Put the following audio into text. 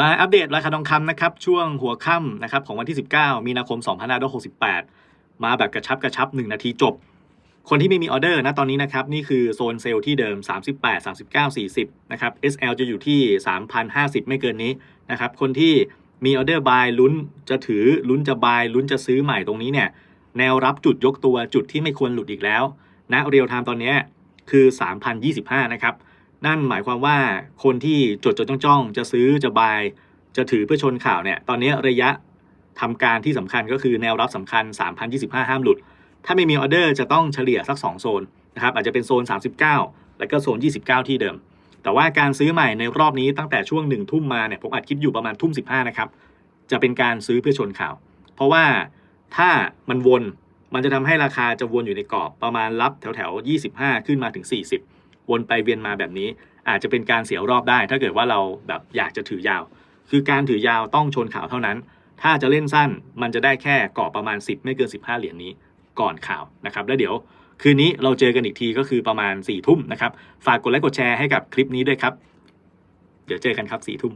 มาอัปเดตราคาทองคำนะครับช่วงหัวค่ำนะครับของวันที่ 19 มีนาคม 2568 มาแบบกระชับกระชับ 1 นาทีจบ คนที่ไม่มีออเดอร์นะตอนนี้นะครับนี่คือโซนเซลล์ที่เดิม 38 39 40 นะครับ SL จะอยู่ที่ 3,050 ไม่เกินนี้นะครับคนที่มีออเดอร์บายลุ้นจะถือลุ้นจะบายลุ้นจะซื้อใหม่ตรงนี้เนี่ยแนวรับจุดยกตัวจุดที่ไม่ควรหลุดอีกแล้วณเรียลไทม์ตอนนี้คือ 3,025 นะครับ นั่นหมายความว่าคนที่จดจดจ้องจ้องจะซื้อจะบาย จะถือเพื่อชนข่าวเนี่ย ตอนนี้ระยะทำการที่สำคัญก็คือแนวรับสำคัญ 3,025 ห้ามหลุด ถ้าไม่มีออเดอร์จะต้องเฉลี่ยสัก 2 โซนนะครับอาจจะเป็นโซน 39 แล้วก็โซน 29 ที่เดิม แต่ว่าการซื้อใหม่ในรอบนี้ตั้งแต่ช่วง1ทุ่มมาเนี่ยผมอัดคลิปอยู่ประมาณทุ่ม15นะครับจะเป็นการซื้อเพื่อชนข่าว เพราะว่าถ้ามันวนมันจะทำให้ราคาจะวนอยู่ในกรอบประมาณรับแถวแถวๆ25 ขึ้นมาถึง 40 วนไปเวียนมาแบบนี้ อาจจะเป็นการเสียรอบได้ ถ้าเกิดว่าเราแบบอยากจะถือยาว คือการถือยาวต้องชนข่าวเท่านั้น ถ้าจะเล่นสั้นมันจะได้แค่กรอบประมาณ 10 ไม่เกิน 15 เหรียญนี้ก่อนข่าวนะครับแล้วเดี๋ยวคืนนี้เราเจอกันอีกทีก็คือประมาณ4ี่ทุ่มนะครับ ฝากกดไลค์กดแชร์ให้กับคลิปนี้ด้วยครับ เดี๋ยวเจอกันครับ4ี่ทุ่ม